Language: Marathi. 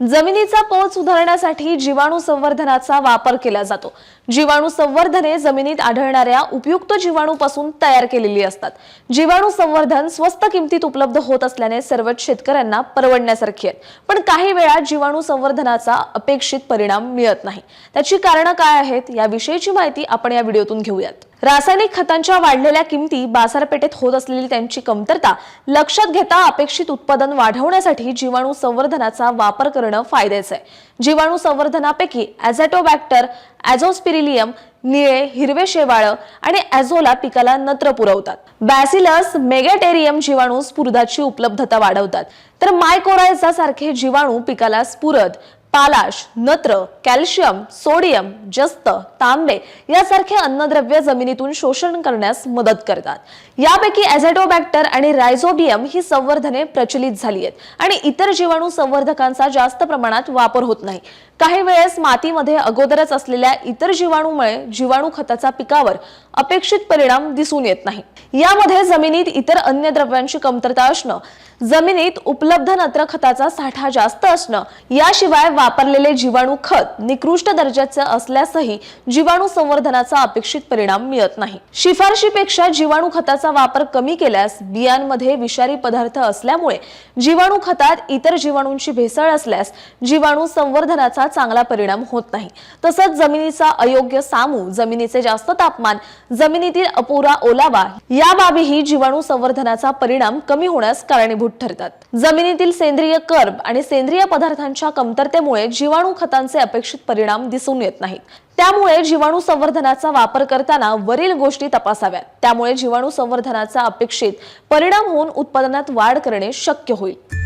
जमिनीचा पोत सुधारण्यासाठी जीवाणू संवर्धनाचा वापर केला जातो. जीवाणू संवर्धने जमिनीत आढळणाऱ्या उपयुक्त जीवाणूपासून तयार केलेली असतात. जीवाणू संवर्धन स्वस्त किमतीत उपलब्ध होत असल्याने सर्वच शेतकऱ्यांना परवडण्यासारखी आहेत पण काही वेळा जीवाणू संवर्धनाचा अपेक्षित परिणाम मिळत नाही. त्याची कारणं काय आहेत याविषयीची माहिती आपण या व्हिडिओतून घेऊयात. रासायनिक खतांच्या वाढलेल्या किमती बाजारपेठेत होत असलेली त्यांची कमतरता लक्षात घेता अपेक्षित उत्पादन वाढवण्यासाठी जीवाणू संवर्धनाचा वापर वापर करणं फायद्याचं आहे. जीवाणू संवर्धनापैकी ॲझॅटोबॅक्टर ॲझोस्पिरिलियम निळे हिरवे शेवाळ आणि ॲझोला पिकाला नत्र पुरवतात. बॅसिलस मेगॅटेरियम जीवाणू स्फुरदाची उपलब्धता वाढवतात. तर मायकोरायझा सारखे जीवाणू पिकाला स्फुरद पालाश नत्र कॅल्शियम सोडियम जस्त तांबे यासारखे अन्नद्रव्य जमिनीतून शोषण करण्यास मदत करतात. यापैकी ॲझॅटोबॅक्टर आणि रायझोबियम ही संवर्धने प्रचलित झाली आहेत आणि इतर जीवाणू संवर्धकांचा जास्त प्रमाणात वापर होत नाही. काही वेळेस मातीमध्ये अगोदरच असलेल्या इतर जीवाणूमुळे जीवाणू खताचा पिकावर अपेक्षित परिणाम दिसून येत नाही. यामध्ये जमिनीत इतर अन्य द्रव्यांची कमतरता असणं जमिनीत उपलब्ध नत्र खताचा साठा जास्त असणं याशिवाय वापरलेले जीवाणू खत निकृष्ट दर्जाचे असल्यासही जीवाणू संवर्धनाचा अपेक्षित परिणाम मिळत नाही. शिफारशीपेक्षा जीवाणू खताचा वापर कमी केल्यास बियांमध्ये विषारी पदार्थ असल्यामुळे जीवाणू खतात इतर जीवाणूंची भेसळ असल्यास जीवाणू संवर्धनाचा चांगला परिणाम होत नाही. तसंच जमिनीचा अयोग्य सामू जमिनीचे जास्त तापमान जमिनीतील अपुरा ओलावा या बाबीही जीवाणू संवर्धनाचा परिणाम कमी होण्यास कारणीभूत ठरतात. जमिनीतील सेंद्रिय कर्ब आणि सेंद्रिय पदार्थांच्या कमतरतेमुळे जीवाणू खतांचे अपेक्षित परिणाम दिसून येत नाहीत. त्यामुळे जीवाणू संवर्धनाचा वापर करताना वरील गोष्टी तपासाव्यात. त्यामुळे जीवाणू संवर्धनाचा अपेक्षित परिणाम होऊन उत्पादनात वाढ करणे शक्य होईल.